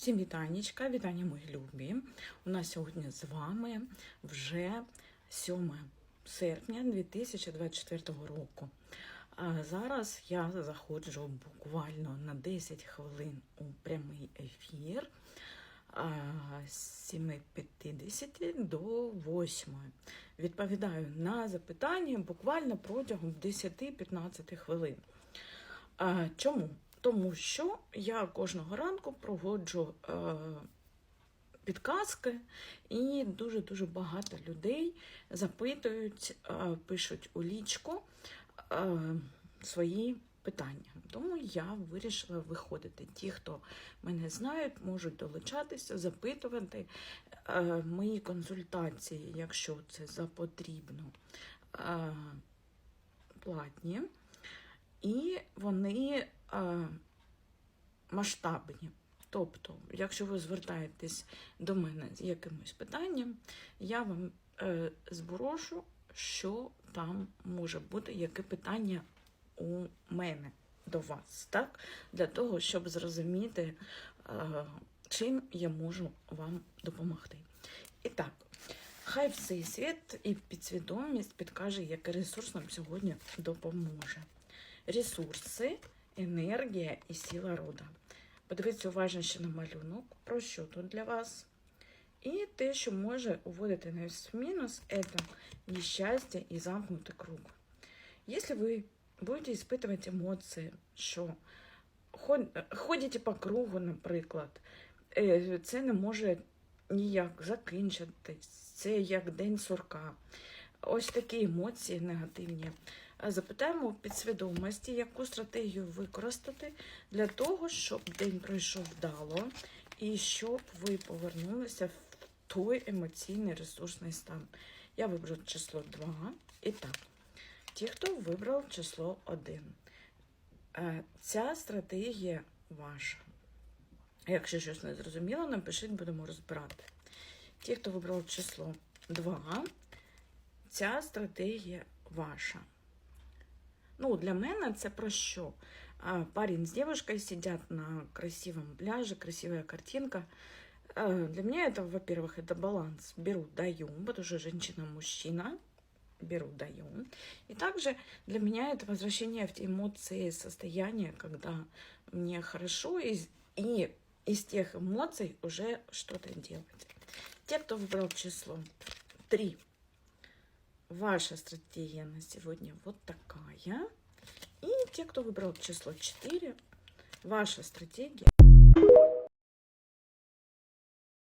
Всім вітанечка, вітання мої любі. У нас сьогодні з вами вже 7 серпня 2024 року. А зараз я заходжу буквально на 10 хвилин у прямий ефір з 7.50 до 8. Відповідаю на запитання буквально протягом 10-15 хвилин. Чому? Тому що я кожного ранку проводжу е, підказки, і дуже-дуже багато людей запитують, е, пишуть у лічку е, свої питання. Тому я вирішила виходити. Ті, хто мене знають, можуть долучатися, запитувати е, мої консультації, якщо це за потрібно, е, платні. І вони масштабні. Тобто, якщо ви звертаєтесь до мене з якимось питанням, я вам е, зброшу, що там може бути, яке питання у мене до вас, так? Для того, щоб зрозуміти, е, чим я можу вам допомогти. І так, хай всесвіт і підсвідомість підкаже, який ресурс нам сьогодні допоможе ресурси, енергія і сила рода. Подивіться уважно ще на малюнок, про що тут для вас. І те, що може уводити нас в мінус, це нещастя і замкнутий круг. Якщо ви будете испытывать емоції, що ход- ходите по кругу, наприклад, е, це не може ніяк закінчитись, це як день сурка. Ось такі емоції негативні. Запитаємо у підсвідомості, яку стратегію використати для того, щоб день пройшов вдало і щоб ви повернулися в той емоційний ресурсний стан. Я вибрав число 2. І так, ті, хто вибрав число 1. Е, Ця стратегія ваша. Якщо щось не зрозуміло, напишіть, будемо розбирати. Ті, хто вибрав число 2, ця стратегія ваша. Ну, для мене це про що? А, Парень с девушкой сидят на красивом пляже, красивая картинка. А, Для меня это, во-первых, это баланс. Беру, даю, потому что женщина-мужчина. Беру, даю. И также для меня это возвращение в те эмоции, состояние, когда мне хорошо, и, и из тех эмоций уже что-то делать. Те, кто выбрал число 3, Ваша стратегия на сегодня вот такая. И те, кто выбрал число 4, ваша стратегия